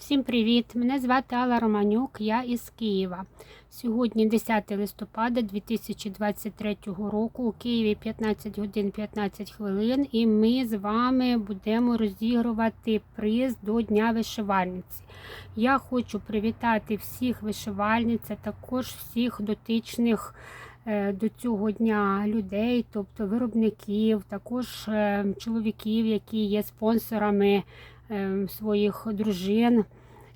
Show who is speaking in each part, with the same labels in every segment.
Speaker 1: Всім привіт! Мене звати Алла Романюк, я із Києва. Сьогодні 10 листопада 2023 року у Києві 15 годин 15 хвилин, і ми з вами будемо розігрувати приз до Дня вишивальниці. Я хочу привітати всіх вишивальниць, а також всіх дотичних е, до цього дня людей, тобто виробників, також е, чоловіків, які є спонсорами своїх дружин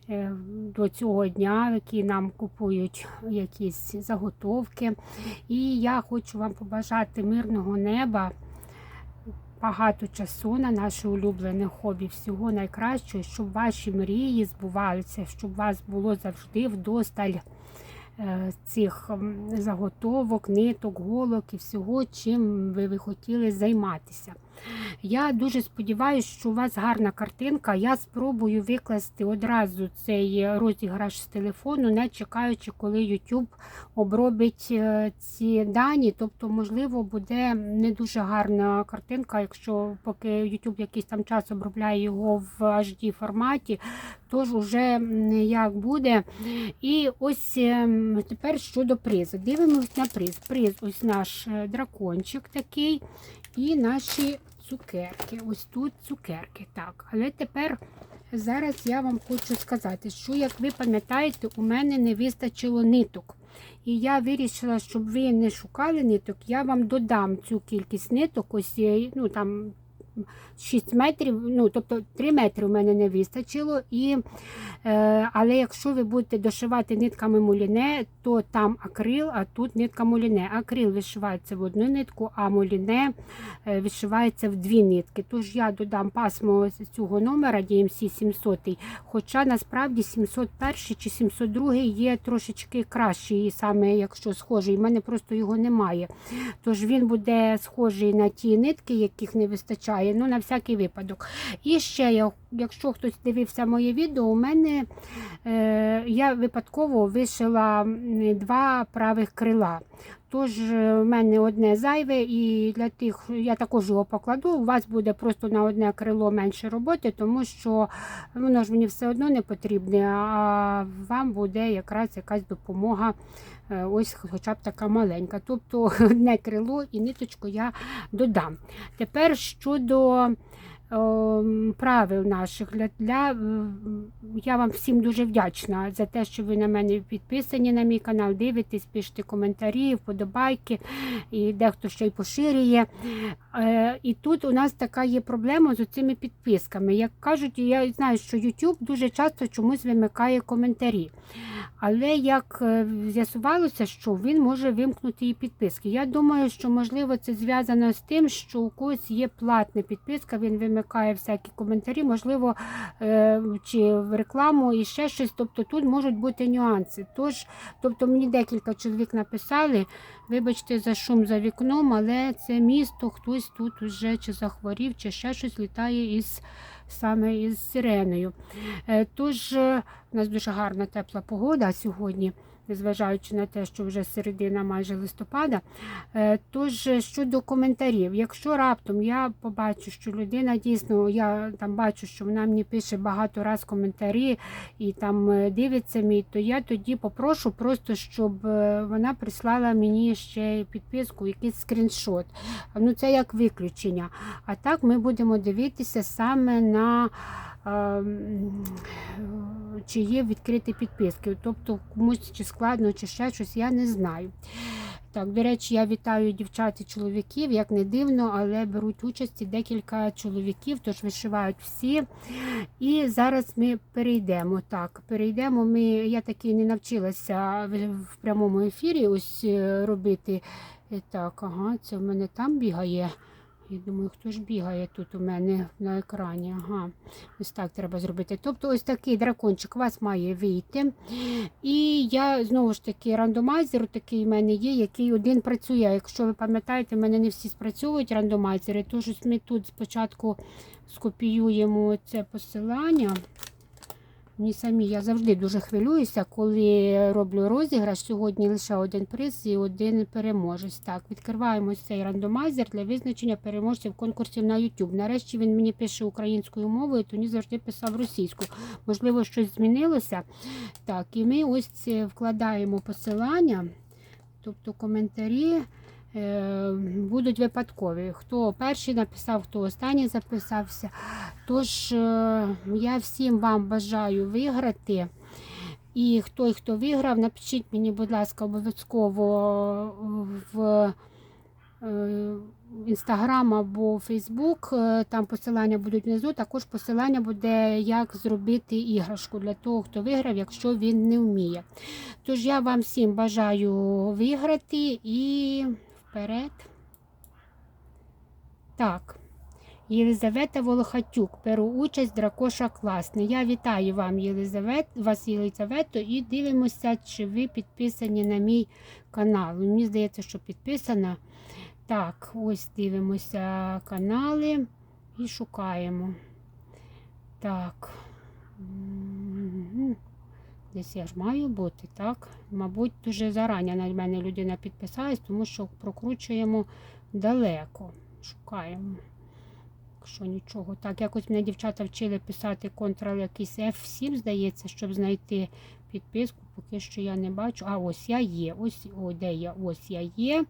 Speaker 1: е, до цього дня, які нам купують якісь заготовки. І я хочу вам побажати мирного неба. Багато часу на наше улюблене хобі, всього найкращого, щоб ваші мрії збувалися, щоб у вас було завжди вдосталь е, цих заготовок, ниток, голок і всього, чим ви хотіли займатися. Я дуже сподіваюся, що у вас гарна картинка. Я спробую викласти одразу цей розіграш з телефону, не чекаючи, коли YouTube обробить е, ці дані. Тобто, можливо, буде не дуже гарна картинка, якщо поки YouTube якийсь там час обробляє його в HD форматі, тож уже як буде. І ось ем, тепер щодо призу. Дивимось на приз. Приз ось наш е, дракончик такий і наші цукерки. Ось тут цукерки. Так, але тепер зараз я вам хочу сказати, що, як ви пам'ятаєте, у мене не вистачило ниток. І я вирішила, щоб ви не шукали ниток, я вам додам цю кількість ниток, ось ну там 6 метрів, ну тобто 3 метри у мене не вистачило. І, е, але якщо ви будете дошивати нитками муліне, то там акрил, а тут нитка муліне. Акрил вишивається в одну нитку, а муліне е, вишивається в дві нитки. Тож я додам пасмо цього номера DMC 700, хоча насправді 701 чи 702 є трошечки кращий, саме якщо схожий. У мене просто його немає. Тож він буде схожий на ті нитки, яких не вистачає, ну на всякий випадок. І ще, якщо хтось дивився моє відео, у мене е, я випадково вишила два правих крила. Тож е, в мене одне зайве, і для тих я також його покладу. У вас буде просто на одне крило менше роботи, тому що воно ж мені все одно не потрібне, а вам буде якраз якась допомога. е, Ось хоча б така маленька. Тобто одне крило і ниточку я додам. Тепер щодо правил наших для, для я вам всім дуже вдячна за те, що ви на мене підписані на мій канал, дивитесь, пишете коментарі, вподобайки, і дехто ще й поширює. Е, і тут у нас така є проблема з цими підписками. Як кажуть, я знаю, що YouTube дуже часто чомусь вимикає коментарі. Але як е, з'ясувалося, що він може вимкнути і підписки. Я думаю, що можливо це зв'язано з тим, що у когось є платна підписка, він вимикає всякі коментарі, можливо, е, чи в рекламу і ще щось. Тобто тут можуть бути нюанси. Тож, тобто мені декілька чоловік написали, вибачте за шум за вікном, але це місто, хтось тут вже чи захворів, чи ще щось літає із саме із сиреною. Е, Тож е, у нас дуже гарна тепла погода сьогодні, незважаючи на те, що вже середина майже листопада. Е, Тож е, щодо коментарів, якщо раптом я побачу, що людина дійсно, я там бачу, що вона мені пише багато раз коментарі і там е, дивиться мій, то я тоді попрошу просто, щоб вона прислала мені ще підписку, якийсь скріншот. Ну це як виключення. А так ми будемо дивитися саме на ем, чи є відкриті підписки. Тобто комусь чи складно, чи ще щось, я не знаю. Так, до речі, я вітаю дівчат і чоловіків, як не дивно, але беруть участь і декілька чоловіків, тож вишивають всі. І зараз ми перейдемо. Так, перейдемо. Ми, я таки не навчилася в, в прямому ефірі ось е, робити. Е, Так, ага, це в мене там бігає. Я думаю, хто ж бігає тут у мене на екрані. Ага, ось так треба зробити. Тобто, ось такий дракончик у вас має вийти. І я знову ж таки рандомайзер такий в мене є, який один працює. Якщо ви пам'ятаєте, в мене не всі спрацьовують рандомайзери. Тож ми тут спочатку скопіюємо це посилання. Мені самі я завжди дуже хвилююся, коли роблю розіграш. Сьогодні лише один приз і один переможець. Так, відкриваємо цей рандомайзер для визначення переможців конкурсів на YouTube. Нарешті він мені пише українською мовою, то він завжди писав російською. Можливо, щось змінилося. Так, і ми ось вкладаємо посилання, тобто коментарі. е, Будуть випадкові. Хто перший написав, хто останній записався. Тож е, я всім вам бажаю виграти. І хто, хто виграв, напишіть мені, будь ласка, обов'язково в інстаграм або Фейсбук. Е, Там посилання будуть внизу. Також посилання буде, як зробити іграшку для того, хто виграв, якщо він не вміє. Тож я вам всім бажаю виграти і вперед. Так. Єлизавета Волохатюк. Беру участь дракоша класний. Я вітаю вам, Єлизавет, вас, Єлизавето, і дивимося, чи ви підписані на мій канал. Мені здається, що підписана. Так, ось дивимося канали і шукаємо. Так. Десь я ж маю бути, так? Мабуть, дуже зарані на мене людина підписалась, тому що прокручуємо далеко. Шукаємо. Якщо нічого. Так, якось мене дівчата вчили писати Ctrl якийсь F7, здається, щоб знайти підписку. Поки що я не бачу. А ось я є. Ось о, де я? Ось я є.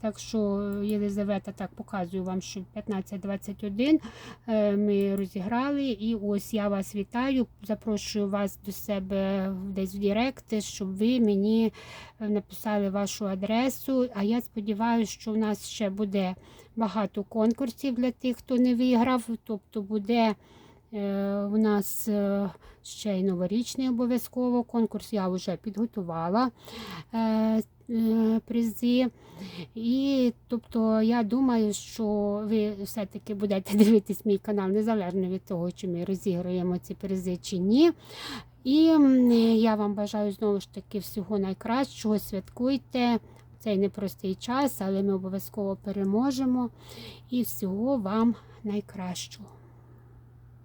Speaker 1: Так що, Єлизавета, так показую вам, що 15-21 е, ми розіграли. І ось я вас вітаю. Запрошую вас до себе десь в Директ, щоб ви мені е, написали вашу адресу. А я сподіваюся, що в нас ще буде багато конкурсів для тих, хто не виграв. Тобто буде е, у нас е, ще й новорічний обов'язково конкурс. Я вже підготувала е, е, призи. І тобто я думаю, що ви все-таки будете дивитись мій канал незалежно від того, чи ми розіграємо ці призи чи ні. І я вам бажаю знову ж таки всього найкращого. Святкуйте цей непростий час, але ми обов'язково переможемо. І всього вам найкращого.